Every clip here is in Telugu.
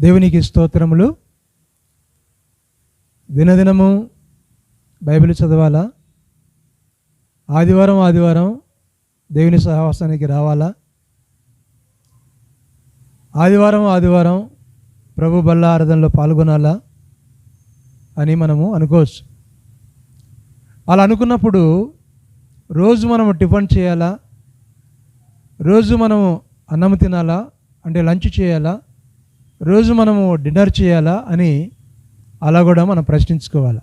దేవునికి స్తోత్రములు. దినదినము బైబిల్ చదవాలా? ఆదివారం ఆదివారం దేవుని సహవాసానికి రావాలా? ఆదివారం ఆదివారం ప్రభు బల్ల ఆరాధనలో పాల్గొనాలా? అని మనము అనుకోవచ్చు. అలా అనుకున్నప్పుడు రోజు మనము టిఫిన్ చేయాలా? రోజు మనము అన్నం తినాలా? అంటే లంచ్ చేయాలా? రోజు మనము డిన్నర్ చేయాలా అని అలా కూడా మనం ప్రశ్నించుకోవాలి.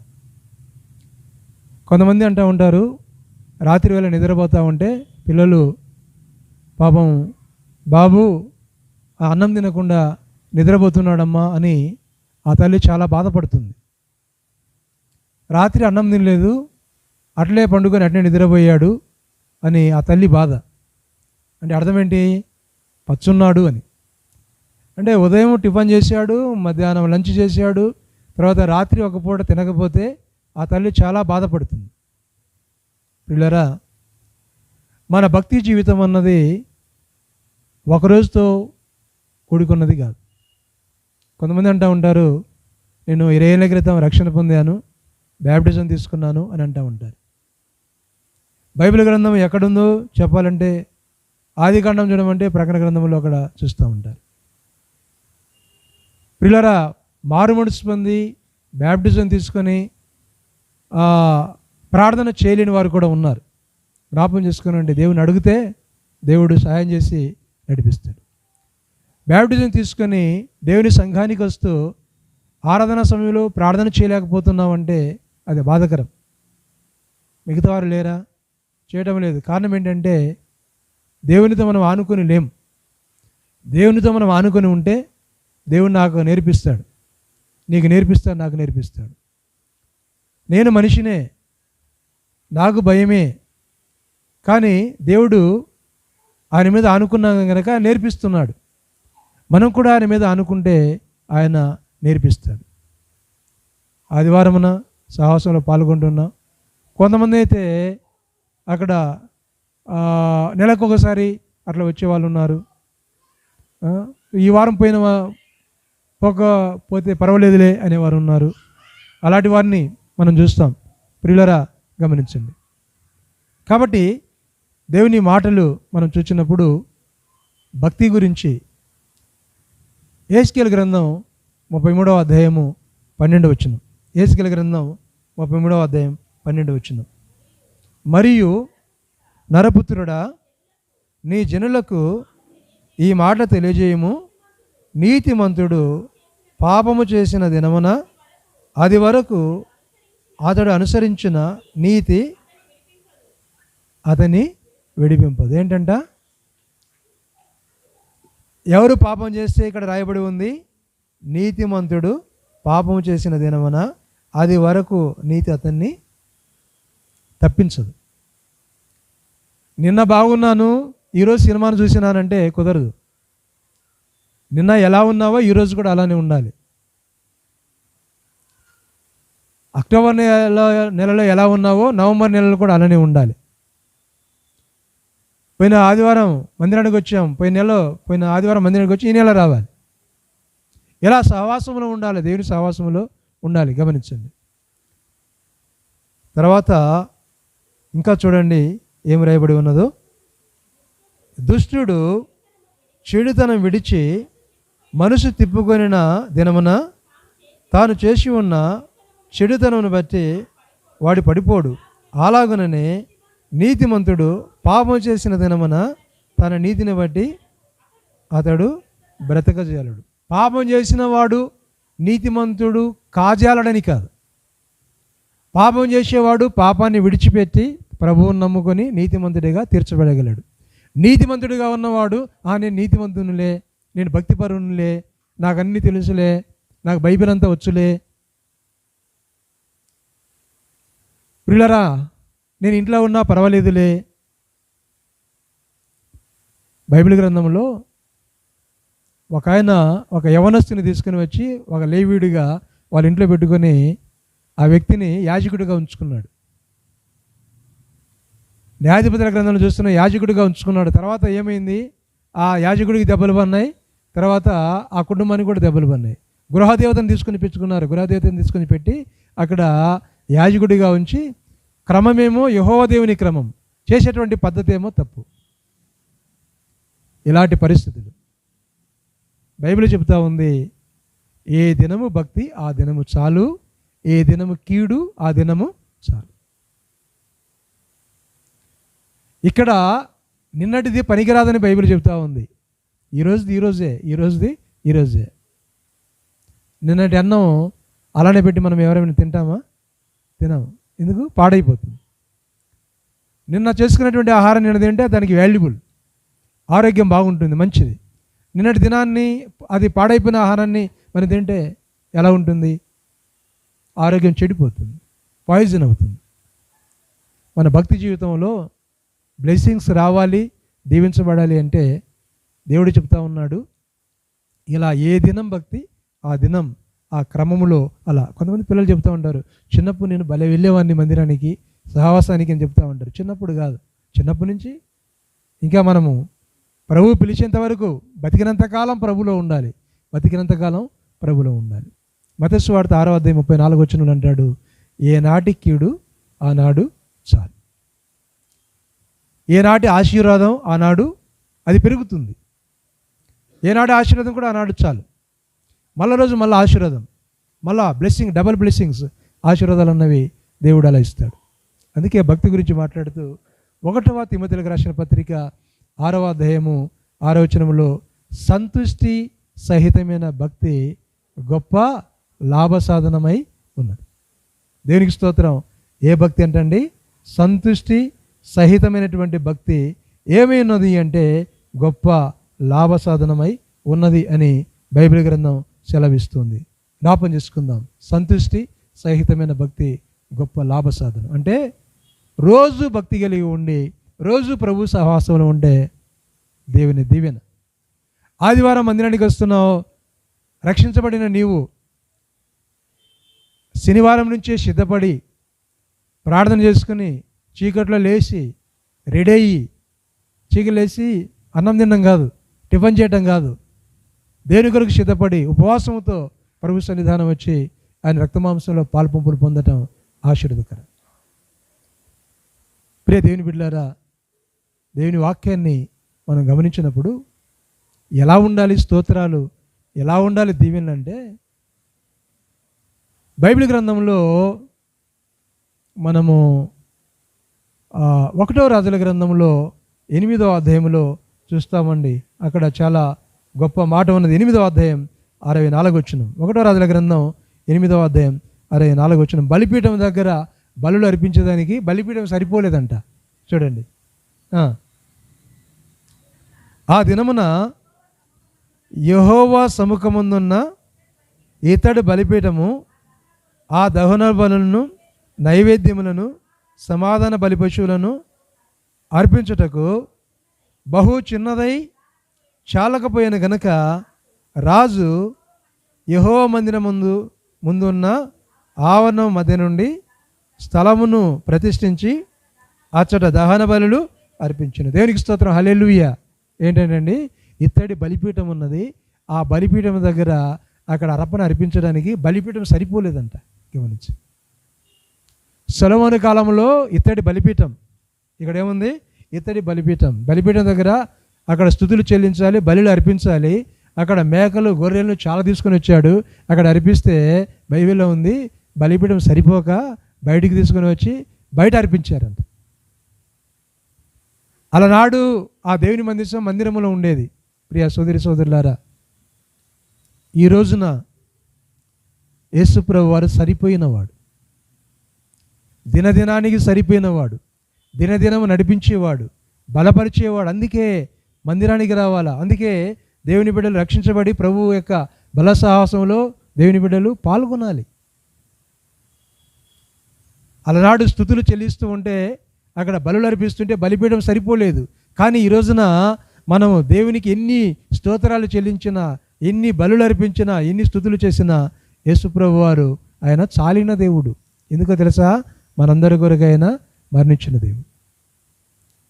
కొంతమంది అంటూ ఉంటారు రాత్రి వేళ నిద్రపోతూ ఉంటే పిల్లలు పాపం బాబు ఆ అన్నం తినకుండా నిద్రపోతున్నాడమ్మా అని ఆ తల్లి చాలా బాధపడుతుంది. రాత్రి అన్నం తినలేదు అట్లే పండుకొని అట్లే నిద్రపోయాడు అని ఆ తల్లి బాధ. అంటే అర్థం ఏంటి? పచ్చున్నాడు అని. అంటే ఉదయం టిఫిన్ చేశాడు మధ్యాహ్నం లంచ్ చేశాడు తర్వాత రాత్రి ఒక పూట తినకపోతే ఆ తల్లి చాలా బాధపడుతుంది. పిల్లరా మన భక్తి జీవితం అన్నది ఒక రోజుతో కూడుకున్నది కాదు. కొంతమంది అంటూ ఉంటారు నేను ఇరవై ఏళ్ళ క్రితం రక్షణ పొందాను బ్యాప్టిజం తీసుకున్నాను అని అంటూ ఉంటారు. బైబిల్ గ్రంథం ఎక్కడుందో చెప్పాలంటే ఆది కాండం చూడమంటే ప్రకటన గ్రంథంలో అక్కడ చూస్తూ ఉంటారు. పిల్లరా మారు మనసు పొంది బ్యాప్టిజం తీసుకొని ప్రార్థన చేయలేని వారు కూడా ఉన్నారు. జ్ఞాపకం చేసుకుని దేవుని అడిగితే దేవుడు సహాయం చేసి నడిపిస్తాడు. బ్యాప్టిజం తీసుకొని దేవుని సంఘానికి వస్తూ ఆరాధన సమయంలో ప్రార్థన చేయలేకపోతున్నామంటే అది బాధకరం. మిగతా వారు లేరా? చేయడం లేదు. కారణం ఏంటంటే దేవునితో మనం ఆనుకొని లేం. దేవునితో మనం ఆనుకొని ఉంటే దేవుడు నాకు నేర్పిస్తాడు. నీకు నేర్పిస్తాడు నాకు నేర్పిస్తాడు. నేను మనిషినే నాకు భయమే. కానీ దేవుడు ఆయన మీద ఆనుకున్నాం కనుక నేర్పిస్తున్నాడు. మనం కూడా ఆయన మీద ఆనుకుంటే ఆయన నేర్పిస్తాడు. ఆదివారమున సాహసంలో పాల్గొంటున్నాం కొంతమంది అయితే అక్కడ నెలకు ఒకసారి అట్లా వచ్చే వాళ్ళు ఉన్నారు. ఈ వారం పోయిన తప్పకపోతే పర్వాలేదులే అనేవారు ఉన్నారు. అలాంటి వారిని మనం చూస్తాం. ప్రియులరా గమనించండి. కాబట్టి దేవుని మాటలు మనం చూసినప్పుడు భక్తి గురించి ఏస్కేల్ గ్రంథం ముప్పై మూడవ అధ్యాయము పన్నెండు వచ్చిన ఏస్కేల్ గ్రంథం ముప్పై మూడవ అధ్యాయం పన్నెండు వచ్చిన మరియు నరపుత్రుడా నీ జనులకు ఈ మాట తెలియజేయము. నీతిమంతుడు పాపము చేసిన దినమున అది వరకు అతడు అనుసరించిన నీతి అతని విడిపింపదు. ఏంటంట? ఎవరు పాపం చేస్తే ఇక్కడ రాయబడి ఉంది? నీతిమంతుడు పాపం చేసిన దినమున అది వరకు నీతి అతన్ని తప్పించదు. నిన్న బాగున్నాను ఈరోజు సినిమాను చూసినానంటే కుదరదు. నిన్న ఎలా ఉన్నావో ఈరోజు కూడా అలానే ఉండాలి. అక్టోబర్ నెలలో నెలలో ఎలా ఉన్నావో నవంబర్ నెలలో కూడా అలానే ఉండాలి. పోయిన ఆదివారం మందిరానికి వచ్చాం. పోయిన నెలలో పోయిన ఆదివారం మందిరానికి వచ్చి ఈ నెల రావాలి. ఎలా సహవాసంలో ఉండాలి? దేవుని సహవాసంలో ఉండాలి. గమనించండి. తర్వాత ఇంకా చూడండి ఏం రాయబడి ఉన్నదో. దుష్టుడు చెడుతనం విడిచి మనసు తిప్పుకొనిన దినమున తాను చేసి ఉన్న చెడుతనమును బట్టి వాడి పడిపోడు. అలాగుననే నీతిమంతుడు పాపం చేసిన దినమున తన నీతిని బట్టి అతడు బ్రతకజేయలడు. పాపం చేసిన వాడు నీతిమంతుడు కాజాలడని కాదు. పాపం చేసేవాడు పాపాన్ని విడిచిపెట్టి ప్రభువుని నమ్ముకొని నీతిమంతుడిగా తీర్చబడగలడు. నీతిమంతుడిగా ఉన్నవాడు ఆ నేను నీతిమంతునులే నేను భక్తిపరునులే నాకు అన్నీ తెలుసులే నాకు బైబిల్ అంతా వచ్చులే. ప్రిలరా నేను ఇంట్లో ఉన్నా పర్వాలేదులే. బైబిల్ గ్రంథంలో ఒక ఆయన ఒక యవనస్తుని తీసుకుని వచ్చి ఒక లేవీడిగా వాళ్ళ ఇంట్లో పెట్టుకొని ఆ వ్యక్తిని యాజకుడిగా ఉంచుకున్నాడు. న్యాయాధిపతుల గ్రంథంలో చూస్తున్న యాజకుడిగా ఉంచుకున్నాడు. తర్వాత ఏమైంది? ఆ యాజకుడికి దెబ్బలు పన్నాయి తర్వాత ఆ కుటుంబానికి కూడా దెబ్బలు పడినాయి. గృహదేవతను తీసుకుని పెంచుకున్నారు. గృహదేవతను తీసుకుని పెట్టి అక్కడ యాజకుడిగా ఉంచి క్రమమేమో యహోవదేవుని క్రమం. చేసేటువంటి పద్ధతి ఏమో తప్పు. ఇలాంటి పరిస్థితులు. బైబిల్ చెప్తా ఉంది ఏ దినము భక్తి ఆ దినము చాలు. ఏ దినము కీడు ఆ దినము చాలు. ఇక్కడ నిన్నటిది పనికిరాదని బైబిల్ చెప్తా ఉంది. ఈరోజుది ఈరోజే ఈరోజుది ఈరోజే నిన్నటి అన్నం అలానే పెట్టి మనం ఎవరైనా తింటామా? తినాము. ఎందుకు? పాడైపోతుంది. నిన్న చేసుకున్నటువంటి ఆహారం నిన్న తింటే దానికి వాల్యుబుల్. ఆరోగ్యం బాగుంటుంది మంచిది. నిన్నటి దినాన్ని అది పాడైపోయిన ఆహారాన్ని మనం తింటే ఎలా ఉంటుంది? ఆరోగ్యం చెడిపోతుంది పాయిజన్ అవుతుంది. మన భక్తి జీవితంలో బ్లెస్సింగ్స్ రావాలి దీవించబడాలి అంటే దేవుడు చెప్తా ఉన్నాడు ఇలా ఏ దినం భక్తి ఆ దినం ఆ క్రమములో అలా. కొంతమంది పిల్లలు చెప్తూ ఉంటారు చిన్నప్పుడు నేను భలే వెళ్ళేవాడిని మందిరానికి సహవాసానికి అని చెప్తూ ఉంటారు. చిన్నప్పుడు కాదు. చిన్నప్పటి నుంచి ఇంకా మనము ప్రభు పిలిచేంత వరకు ప్రభులో ఉండాలి. బతికినంతకాలం ప్రభులో ఉండాలి. మతస్వార్త ఆరో అధ్యాయం ముప్పై నాలుగు వచ్చిన అంటాడు ఏనాటి కీడు ఆనాడు చాలు ఏనాటి ఆశీర్వాదం ఆనాడు అది పెరుగుతుంది. ఏనాడు ఆశీర్వాదం కూడా ఆనాడు చాలు. మళ్ళా రోజు మళ్ళీ ఆశీర్వాదం. మళ్ళా బ్లెస్సింగ్ డబల్ బ్లెస్సింగ్స్ ఆశీర్వాదాలు అన్నవి దేవుడు అలా ఇస్తాడు. అందుకే భక్తి గురించి మాట్లాడుతూ ఒకటవ తిమ్మతిలకు రాసిన పత్రిక ఆరవ అధ్యాయము ఆరవచనములో సంతుష్టి సహితమైన భక్తి గొప్ప లాభ సాధనమై ఉన్నది. దేవునికి స్తోత్రం? ఏ భక్తి అంటండి? సంతుష్టి సహితమైనటువంటి భక్తి ఏమై ఉన్నది అంటే గొప్ప లాభసాధనమై ఉన్నది అని బైబిల్ గ్రంథం సెలవిస్తుంది. జ్ఞాపం చేసుకుందాం. సంతుష్టి సహితమైన భక్తి గొప్ప లాభసాధనం. అంటే రోజు భక్తి కలిగి ఉండి రోజు ప్రభు సహవాసంలో ఉండే దేవుని దీవెన. ఆదివారం మందిరానికి వస్తున్నావు. రక్షించబడిన నీవు శనివారం నుంచే సిద్ధపడి ప్రార్థన చేసుకుని చీకట్లో లేచి రెడీ అయ్యి చీకలేసి అన్నం తినడం కాదు. టిఫిన్ చేయటం కాదు. దేని కొరకు సిద్ధపడి ఉపవాసంతో ప్రభు సన్నిధానం వచ్చి ఆయన రక్తమాంసంలో పాల్పంపులు పొందటం ఆశీర్వదకరం. ప్రియ దేవుని బిడ్డారా దేవుని వాక్యాన్ని మనం గమనించినప్పుడు ఎలా ఉండాలి స్తోత్రాలు ఎలా ఉండాలి దీవెనలు అంటే బైబిల్ గ్రంథంలో మనము ఒకటో రాజుల గ్రంథంలో ఎనిమిదో అధ్యాయంలో చూస్తామండి. అక్కడ చాలా గొప్ప మాట ఉన్నది. ఎనిమిదో అధ్యాయం అరవై నాలుగు వచ్చిన. ఒకటో రాజుల గ్రంథం ఎనిమిదో అధ్యాయం అరవై నాలుగు వచ్చిన. బలిపీఠం దగ్గర బలులు అర్పించేదానికి బలిపీఠం సరిపోలేదంట. చూడండి. ఆ. ఆ దినమున యహోవా సముఖముందున్న ఇతడు బలిపీఠము ఆ దహన బలులను నైవేద్యములను సమాధాన బలి పశువులను అర్పించుటకు బహు చిన్నదై చాలకపోయిన గనక రాజు యహో మందిరం ముందు ముందున్న ఆవరణం మధ్య నుండి స్థలమును ప్రతిష్ఠించి అచ్చట దహన బలులు అర్పించిన. దేవునికి స్తోత్రం. హల్లెలూయ. ఏంటంటే ఇత్తడి బలిపీఠం ఉన్నది. ఆ బలిపీఠం దగ్గర అక్కడ అర్పణ అర్పించడానికి బలిపీఠం సరిపోలేదంట గమనించి. సొలమోను కాలంలో ఇత్తడి బలిపీఠం ఇక్కడ ఏముంది ఇత్తడి బలిపీఠం. బలిపీఠం దగ్గర అక్కడ స్థుతులు చెల్లించాలి బలిలు అర్పించాలి. అక్కడ మేకలు గొర్రెలను చాలా తీసుకొని వచ్చాడు. అక్కడ అర్పిస్తే బైబిల్లో ఉంది బలిపీఠం సరిపోక బయటికి తీసుకొని వచ్చి బయట అర్పించారంట. అలనాడు ఆ దేవుని మందిరం మందిరంలో ఉండేది. ప్రియ సోదరి సోదరులారా ఈ రోజున యేసుప్రభు వారు సరిపోయినవాడు. దినదినానికి సరిపోయినవాడు. దినదినము నడిపించేవాడు బలపరిచేవాడు. అందుకే మందిరానికి రావాలా? అందుకే దేవుని బిడ్డలు రక్షించబడి ప్రభువు యొక్క బల సాహసంలో దేవుని బిడ్డలు పాల్గొనాలి. అలనాడు స్థుతులు చెల్లిస్తూ ఉంటే అక్కడ బలులు అర్పిస్తుంటే బలిపీఠం సరిపోలేదు. కానీ ఈ రోజున మనము దేవునికి ఎన్ని స్తోత్రాలు చెల్లించినా ఎన్ని బలులు అర్పించినా ఎన్ని స్థుతులు చేసినా యేసుప్రభు వారు ఆయన చాలిన దేవుడు. ఎందుకో తెలుసా? మనందరి కొరకైనా మరణించిన దేవుడు.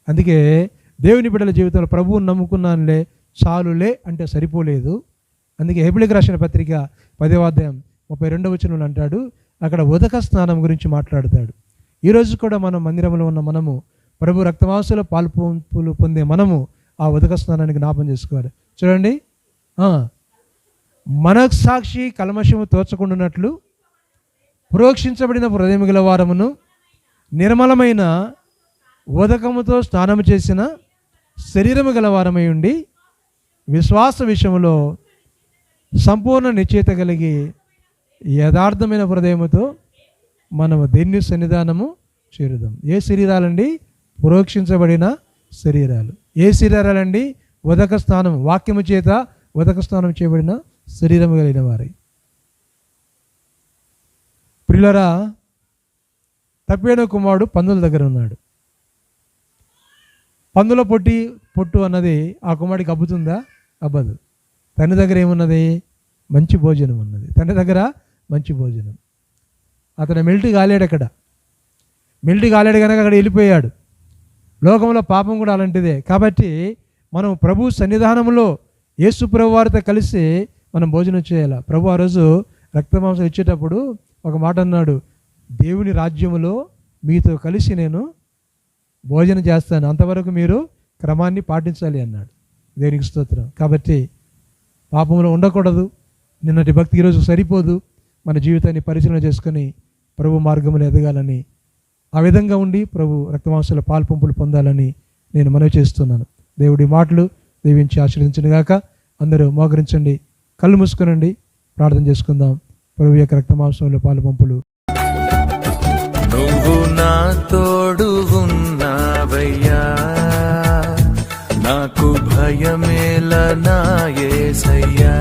అందుకే దేవుని బిడ్డల జీవితంలో ప్రభువుని నమ్ముకున్నానులే చాలులే అంటే సరిపోలేదు. అందుకే హెబిలికి రాసిన పత్రిక పదవ అధ్యాయం ముప్పై రెండవ వచనంలో అంటాడు అక్కడ ఉదక స్నానం గురించి మాట్లాడతాడు. ఈరోజు కూడా మనం మందిరంలో ఉన్న మనము ప్రభు రక్తవాసులో పాల్పొంపులు పొందే మనము ఆ ఉదక స్నానానికి జ్ఞాపం చేసుకోవాలి. చూడండి. ఆ, సాక్షి కల్మషము తోచకుండానట్లు ప్రోక్షించబడిన హృదయం గల వారమును నిర్మలమైన ఉదకముతో స్నానము చేసిన శరీరము గలవారమై ఉండి విశ్వాస విషయంలో సంపూర్ణ నిశ్చయిత కలిగి యథార్థమైన హృదయముతో మనము దేన్ని సన్నిధానము చేరుదాం. ఏ శరీరాలండి? పురోక్షించబడిన శరీరాలు. ఏ శరీరాలండి? ఉదక స్థానం వాక్యము చేత ఉదక స్నానం చేయబడిన శరీరము కలిగిన వారి. ప్రిలరా తప్పేన కుమారుడు పందుల దగ్గర ఉన్నాడు. పందుల పొట్టి పొట్టు అన్నది ఆ కుమారుడికి అబ్బుతుందా? అబ్బదు. తండ్రి దగ్గర ఏమున్నది? మంచి భోజనం ఉన్నది. తండ్రి దగ్గర మంచి భోజనం. అతను మెల్ట్ కాలేడు అక్కడ. మెల్ట్ కాలేడు కనుక అక్కడ వెళ్ళిపోయాడు. లోకంలో పాపం కూడా అలాంటిదే. కాబట్టి మనం ప్రభు సన్నిధానంలో యేసు ప్రభు వారితో కలిసి మనం భోజనం చేయాలి? ప్రభు ఆ రోజు రక్తమాంసం ఇచ్చేటప్పుడు ఒక మాట అన్నాడు. దేవుని రాజ్యములో మీతో కలిసి నేను భోజనం చేస్తాను. అంతవరకు మీరు క్రమాన్ని పాటించాలి అన్నాడు. దేవునికి స్తోత్రం. కాబట్టి పాపంలో ఉండకూడదు. నిన్నటి భక్తి ఈరోజు సరిపోదు. మన జీవితాన్ని పరిశీలన చేసుకొని ప్రభు మార్గంలో ఎదగాలని ఆ విధంగా ఉండి ప్రభు రక్తమాంసాల పాల్పంపులు పొందాలని నేను మనవి చేస్తున్నాను. దేవుడి మాటలు దీవించి ఆశీర్వదించిన గాక. అందరూ మోకరించండి. కళ్ళు మూసుకునండి. ప్రార్థన చేసుకుందాం. ప్రభు యొక్క రక్తమాంసంలో పాలుపంపులు నువ్వు నా తోడు ఉన్నావయ్యా. నాకు భయమేల నాయసయ్యా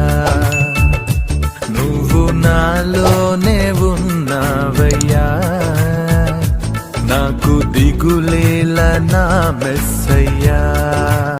నువ్వు నాలోనే ఉన్నావయ్యా. నాకు దిగులేల నా మెస్సయ్యా